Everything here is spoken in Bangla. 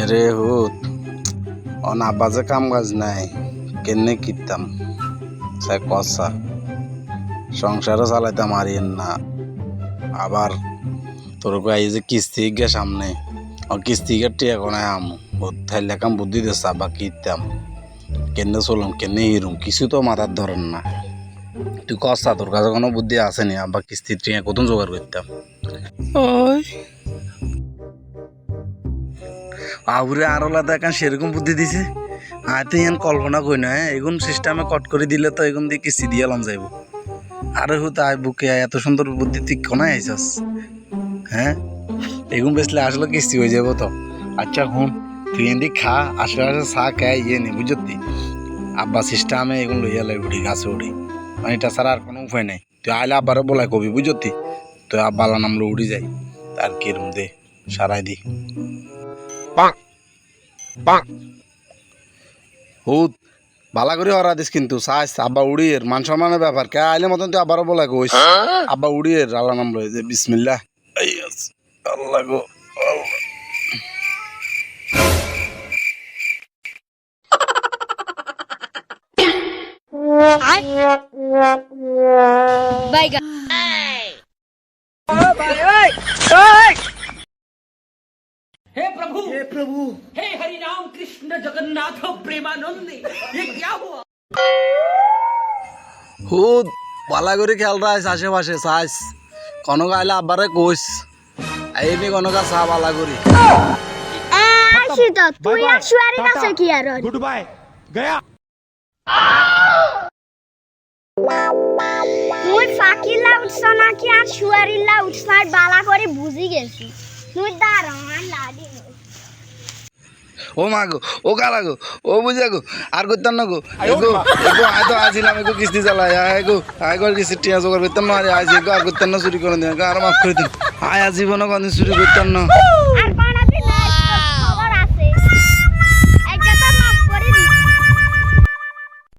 এরে হুত, অন আব্বাজে কাম কাজ নাই, কেনে কিতাম? সে কষা সংসারও চালাইতাম আরিয়েন না। আবার তোর গাই যে কিস্তি গে সামনে ও কিস্তি গে টিয়া কোনায় আম থাইলে কাম বুদ্ধি দিস আব্বা কিতাম কেনে চলুম, কেনে হিরুম কিছু তো মাথার ধরেন না। তুই কষা তোর কাছে কোনো বুদ্ধি আসেনি আব্বা কিস্তি টিয়া কত জোগাড় করতাম? ওই আবুরে আরও আলাদা এখন সেরকম বুদ্ধি দিছে। আয় তো ইয়ান কল্পনা কই না এগুন সিস্টেমে কট করে দিলে তো এগুন দিয়ে কিস্তি দিয়ে লাম যাইব। আরে হু তাই বুকে এত সুন্দর বুদ্ধি তুই কোনায় আইসস হ্যাঁ? এগুন বেসলে আসলে কিস্তি হয়ে যাব তো। আচ্ছা হুন, তুই এনে খা, আসলে আসলে চা খাই ইয়ে নি বুঝতি আব্বা সিস্টেমে এগুন লইয়া লাই উঠি গাছে উঠি মানে এটা ছাড়া আর কোনো উপায় নেই। তুই আইলে আব্বারে বলাই কবি বুঝতি তো? আব্বালা নামলো উড়ি যাই। তার কিরম দে, সারাই দি। হুত ভালা করে হরা দিস কিন্তু সাইস আব্বা উড়িয়ের মান সম্মানের ব্যাপার। কে আইলে মতন তুই আবারও বলা কইস। আব্বা উড়িয়ের আল্লাহ নাম লই যে বিসমিল্লাহ। এই আছে, আল্লাহ গো আল্লাহ। प्रभु हे प्रभु हे हरि राम कृष्ण जगन्नाथ प्रेमानंद ये क्या हुआ হুত ভালা করে খেয়াল রাখিস আশেপাশে সাইস কনক আইলে আব্বারে কইস আইনি কনকা চা ভালা করি আসি তো তুই আর শুয়ারি কাছে কি আর হলি? गुड बाय गया তুই ফাকিলা উঠছ নাকি আর শুয়ারিলা উঠছ আর বালা করে বুঝি গেছি তুই দাঁড়া আমার লাডি ও মা গো ও কালা গো ও বুঝা গো আর করতাম না গো এগো এগো আয় তো আসিলাম এগো কিস্তি চালাই আয় গো আয় গো কিস্তি টিয়া জোগাড় করতাম না আরে আজ এগো আর করতাম না চুরি করে দিন আর মাফ করে দিন। আয় জীবনে কোনদিন চুরি করতাম না। আর